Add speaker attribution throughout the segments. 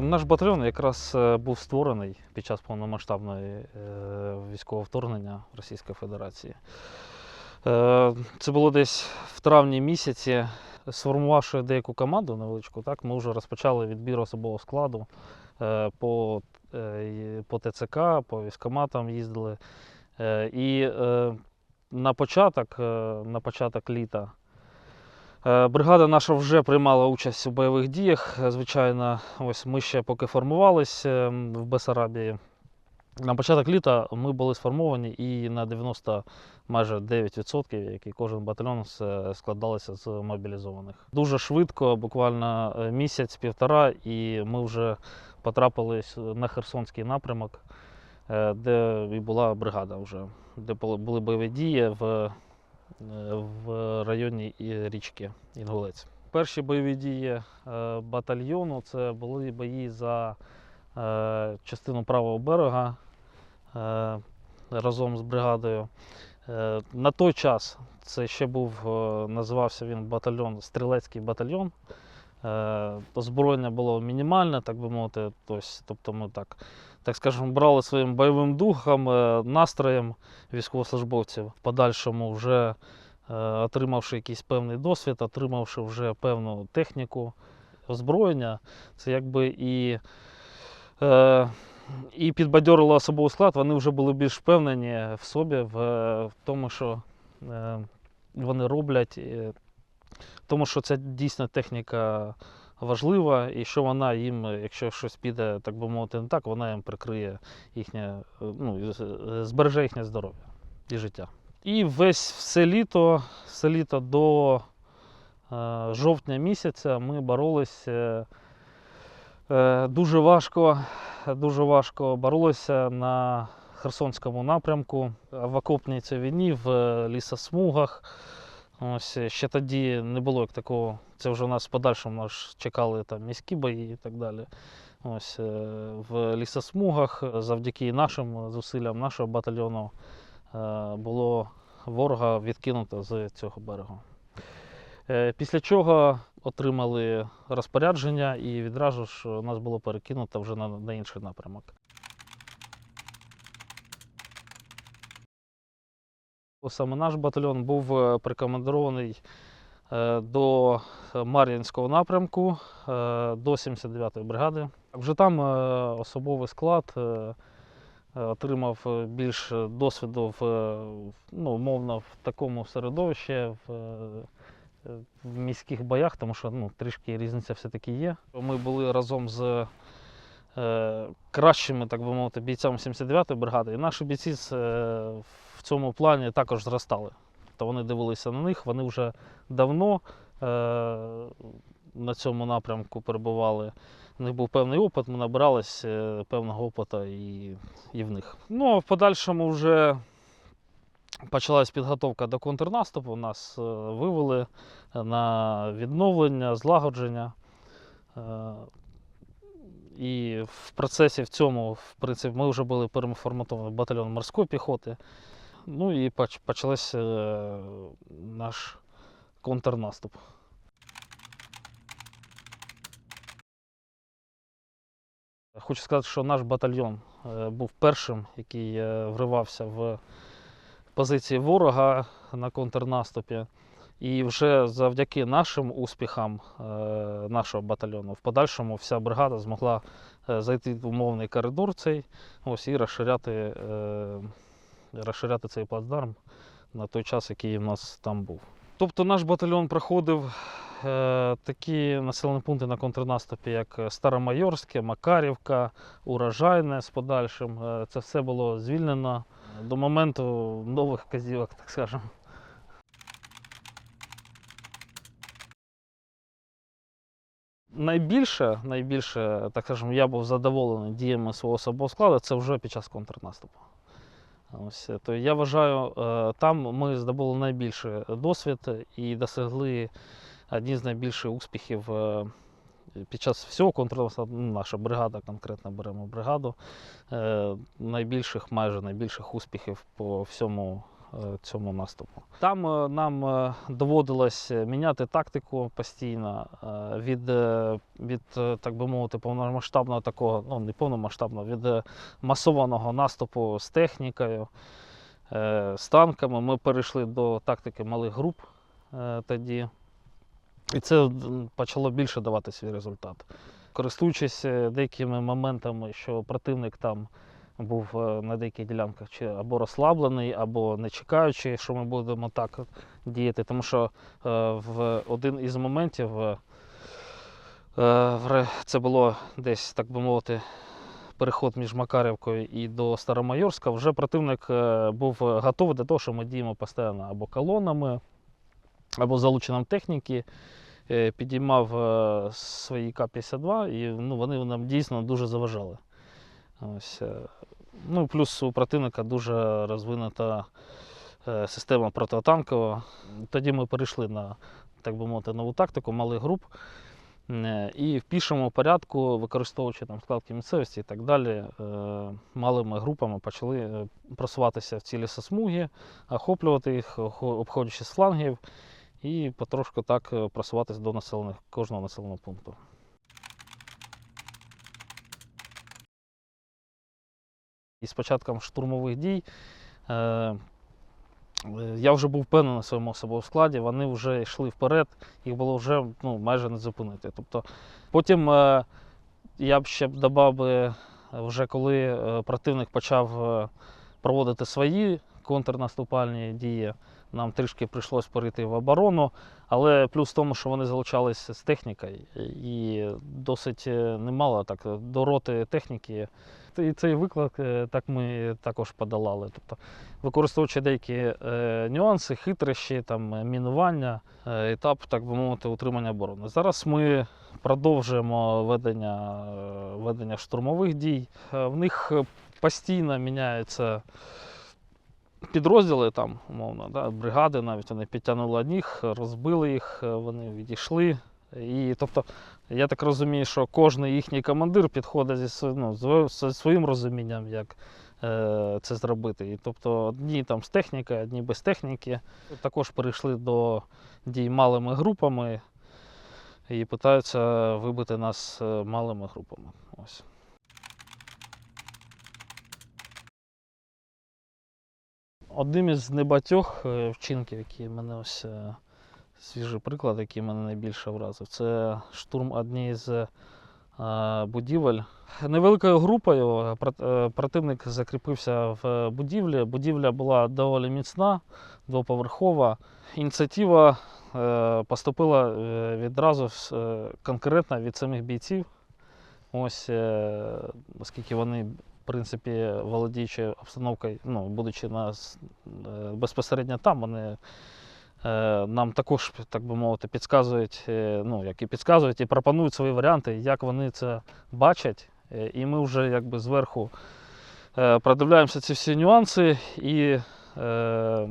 Speaker 1: Наш батальйон якраз е, був створений під час повномасштабної е, військового вторгнення Російської Федерації. Е, Це було десь в травні місяці. Сформувавши деяку команду невеличку, так, ми вже розпочали відбір особового складу по, по ТЦК, по військкоматам їздили. І на початок, на початок літа Бригада наша вже приймала участь у бойових діях. Е, Звичайно, ось ми ще поки формувалися е, в Бесарабії. На початок літа ми були сформовані і на 90 майже 9%, як і кожен батальйон, складалися з мобілізованих. Дуже швидко, буквально е, місяць-півтора, і ми вже потрапили на Херсонський напрямок, е, де і була бригада вже, де були бойові дії в е, в районі річки Інгулець. Перші бойові дії е, батальйону це були бої за е, частину правого берега е, разом з бригадою. На той час це ще був, називався він батальйон, стрілецький батальйон. Е, Озброєння було мінімальне, так би мовити. Тобто, тобто ми так, так скажемо, брали своїм бойовим духом, е, настроєм військовослужбовців. В подальшому вже е, отримавши якийсь певний досвід, отримавши вже певну техніку озброєння, це якби і, і підбадьорило особовий склад, вони вже були більш впевнені в собі, в, тому, що вони роблять, тому що це дійсно техніка важлива, і що вона їм, якщо щось піде, так би мовити, не так, вона їм прикриє їхнє, е, ну, е, збереже їхнє здоров'я і життя. І весь все літо, все літо до е, жовтня місяця ми боролися е, дуже важко, дуже важко боролися на Херсонському напрямку, в окопній цій війні, в е, лісосмугах. Ось е, ще тоді не було як такого. Це вже у нас в подальшому нас чекали там міські бої і так далі. Ось е, в лісосмугах завдяки нашим зусиллям нашого батальйону е, було ворога відкинуто з цього берегу. Е, Після чого отримали розпорядження і відразу ж нас було перекинуто вже на інший напрямок. Саме наш батальйон був е, прикомандирований е, до Мар'їнського напрямку, е, до 79-ї бригади. Вже там е, особовий склад е, е, отримав е, більш досвіду в, е, ну, умовно, в такому середовищі, в, е, в міських боях, тому що ну, трішки різниця все-таки є. Ми були разом з е, кращими, так би мовити, бійцями 79-ї бригади, і наші бійці з, е, цьому плані також зростали. То вони дивилися на них, вони вже давно е, на цьому напрямку перебували. У них був певний опит, ми набирались е, певного опиту і, і в них. Ну, а в подальшому вже почалась підготовка до контрнаступу. Нас е, вивели на відновлення, злагодження. Е, і в процесі в цьому, в принципі, ми вже були переформатовані батальйон морської піхоти. Ну і поч- почався е, наш контрнаступ. Хочу сказати, що наш батальйон е, був першим, який е, вривався в позиції ворога на контрнаступі. І вже завдяки нашим успіхам нашого батальйону в подальшому вся бригада змогла зайти в умовний коридор цей ось, і розширяти, розширяти цей плацдарм на той час, який у нас там був. Тобто наш батальйон проходив е, такі населені пункти на контрнаступі, як Старомайорське, Макарівка, Урожайне з подальшим. Е, Це все було звільнено до моменту нових вказівок, так скажемо. Найбільше, найбільше, так скажемо, я був задоволений діями свого особового складу, це вже під час контрнаступу. Ось, то я вважаю, е, там ми здобули найбільше досвід і досягли одні з найбільших успіхів е, під час всього контрнаступу. Ну, наша бригада, конкретно беремо бригаду, е, найбільших, майже найбільших успіхів по всьому цьому наступу. Там е, нам е, доводилось міняти тактику постійно е, від, е, від е, так би мовити, повномасштабного такого, ну не повномасштабного, від е, масованого наступу з технікою, е, з танками. Ми перейшли до тактики малих груп е, тоді. І це почало більше давати свій результат. Користуючись е, деякими моментами, що противник там був е, на деяких ділянках чи або розслаблений, або не чекаючи, що ми будемо так діяти. Тому що е, в один із моментів е, це було десь, так би мовити, переход між Макарівкою і до Старомайорська. Вже противник був готовий до того, що ми діємо постійно або колонами, або залученням техніки. Підіймав свої К-52, і ну, вони нам дійсно дуже заважали. Ось, ну, плюс у противника дуже розвинута е, система протитанкова. Тоді ми перейшли на, так би мовити, нову тактику малих груп. Е, І в пішому порядку, використовуючи там складки місцевості і так далі, е, малими групами почали просуватися в ці лісосмуги, охоплювати їх, обходячи з флангів, і потрошку так просуватися до населених, кожного населеного пункту. І з початком штурмових дій е, е, я вже був впевнений в своєму особовому складі, вони вже йшли вперед, їх було вже ну, майже не зупинити. Тобто, потім е, я б ще б додав би, вже коли е, противник почав е, проводити свої контрнаступальні дії, нам трішки прийшлось перейти в оборону, але плюс в тому, що вони залучалися з технікою і досить е, немало так до роти техніки. І цей виклик е, так ми також подолали. Тобто, використовуючи деякі е, нюанси, хитрощі, там, е, мінування, е, етап, так би мовити, утримання оборони. Зараз ми продовжуємо ведення, е, ведення штурмових дій. Е, В них е, постійно міняються підрозділи, там, умовно, да, бригади навіть вони підтягнули одних, розбили їх, е, вони відійшли. І, тобто, я так розумію, що кожен їхній командир підходить зі, ну, своїм розумінням, як е, це зробити. І, тобто одні там з технікою, одні без техніки. Також перейшли до дій малими групами і намагаються вибити нас е, малими групами. Ось. Одним із небагатьох е, вчинків, які мене ось е, свіжий приклад, який мене найбільше вразив, це штурм однієї з е, будівель. Невеликою групою прот- противник закріпився в будівлі. Будівля була доволі міцна, двоповерхова. Ініціатива поступила відразу конкретно від самих бійців. Ось, оскільки вони, принципі, володіючи обстановкою, ну, будучи на, с- е, безпосередньо там, вони е, нам також, так би мовити, підказують, е, ну, як і підказують, і пропонують свої варіанти, як вони це бачать. Е, І ми вже якби зверху е, продивляємося ці всі нюанси і, е,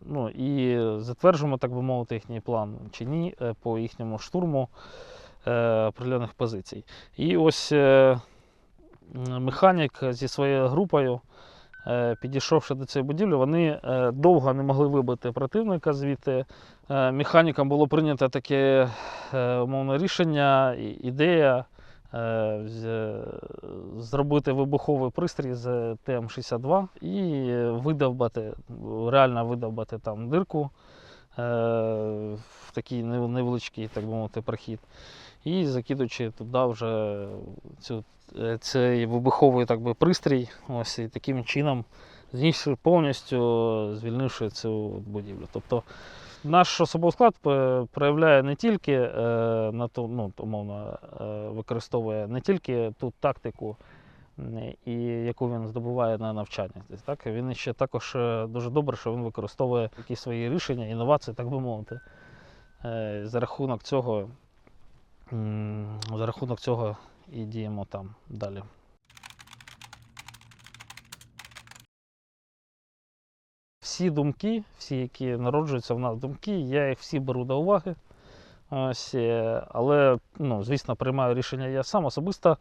Speaker 1: ну, і затверджуємо, так би мовити, їхній план чи ні е, по їхньому штурму е, определених позицій. І ось е, механік зі своєю групою, е, підійшовши до цієї будівлі, вони е, довго не могли вибити противника звідти. Е, Механікам було прийнято таке умовне рішення, ідея зробити вибуховий пристрій з ТМ-62 і видовбати, реально видовбати там дирку в такий невеличкий, так би мовити, прохід. І закидуючи туди вже цю, цей вибуховий так би, пристрій, ось і таким чином знищив повністю звільнивши цю будівлю. Тобто наш особовий склад проявляє не тільки е, на ту, ну, умовно, е, використовує не тільки ту тактику, і яку він здобуває на навчаннях. Так? Він ще також е, дуже добре, що він використовує якісь свої рішення, інновації, так би мовити. Е, За рахунок цього, за рахунок цього і діємо там далі. Всі думки, всі, які народжуються в нас думки, я їх всі беру до уваги. Ось, е, але, ну, звісно, приймаю рішення я сам особисто.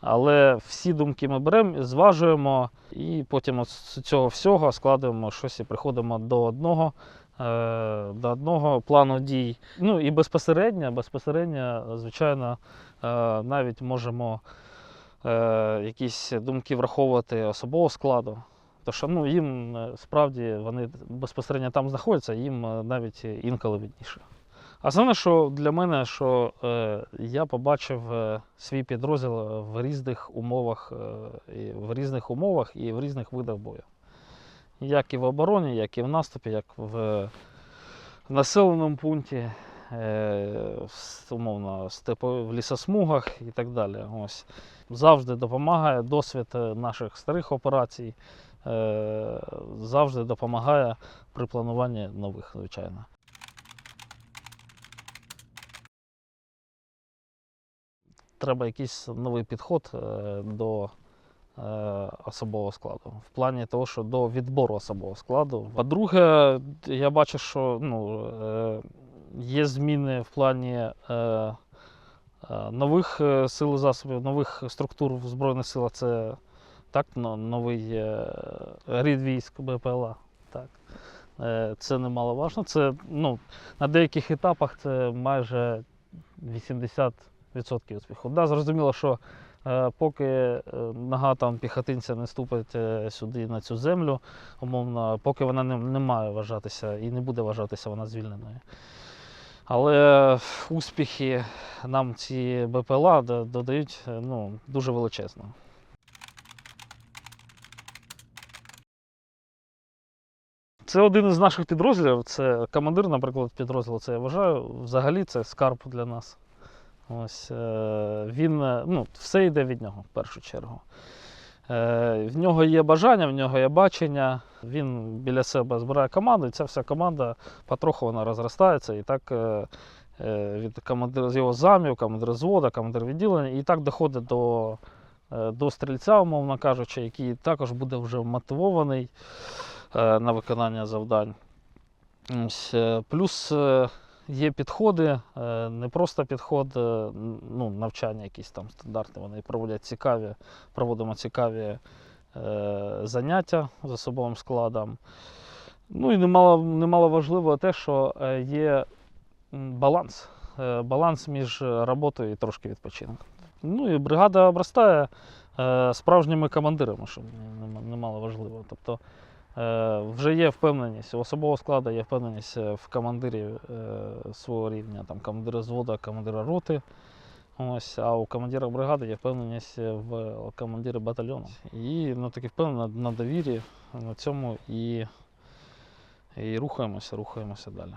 Speaker 1: Але всі думки ми беремо, зважуємо і потім от з цього всього складуємо щось і приходимо до одного, е, до одного плану дій. Ну і безпосередньо, безпосередньо, звичайно, навіть можемо е, якісь думки враховувати особового складу. Тому що ну, їм е, справді вони безпосередньо там знаходяться, їм е, навіть інколи видніше. Основне, що для мене, що е, я побачив е, свій підрозділ в різних умовах, е, і в різних умовах і в різних видах бою. Як і в обороні, як і в наступі, як в населеному пункті, е, в с- умовно, в лісосмугах і так далі. Ось. Завжди допомагає досвід е, наших старих операцій, е, завжди допомагає при плануванні нових, звичайно. Треба якийсь новий підход е, до е, особового складу. В плані того, що до відбору особового складу. По-друге, я бачу, що ну, е, є зміни в плані е, е, нових е, сил засобів, нових структур в Збройних силах. Це так, новий рід військ БПЛА. Так. Це немаловажно. Це ну, на деяких етапах це майже 80% успіху. Да, зрозуміло, що поки нога там піхотинця не ступить сюди на цю землю, умовно, поки вона не, не має вважатися і не буде вважатися вона звільненою. Але успіхи нам ці БПЛА додають е, ну, дуже величезно. Це один із наших підрозділів. Це командир, наприклад, підрозділу. Це я вважаю. Взагалі це скарб для нас. Ось е, він, е, ну, все йде від нього в першу чергу. Е, в нього є бажання, в нього є бачення. Він біля себе збирає команду, і ця вся команда потроху вона розростається. І так е, е, від командира з його замів, командир звода, командир відділення, і так доходить до, до стрільця, умовно кажучи, який також буде вже мотивований на виконання завдань. Плюс є підходи, е, не просто підход, е, ну, навчання якісь там стандартні, вони проводять цікаві, проводимо цікаві е, заняття з особовим складом. Ну і немало, немало важливо те, що є баланс. Баланс між роботою і трошки відпочинком. Ну і бригада обростає справжніми командирами, що немало важливо. Тобто Вже є впевненість, у особового складу є впевненість е, в командирі е, свого рівня, там командира звода, командира роти. Ось, а у командира бригади є впевненість е, в командирі батальйону. І ну, таки впевнено на довірі на цьому і, і рухаємося, рухаємося далі.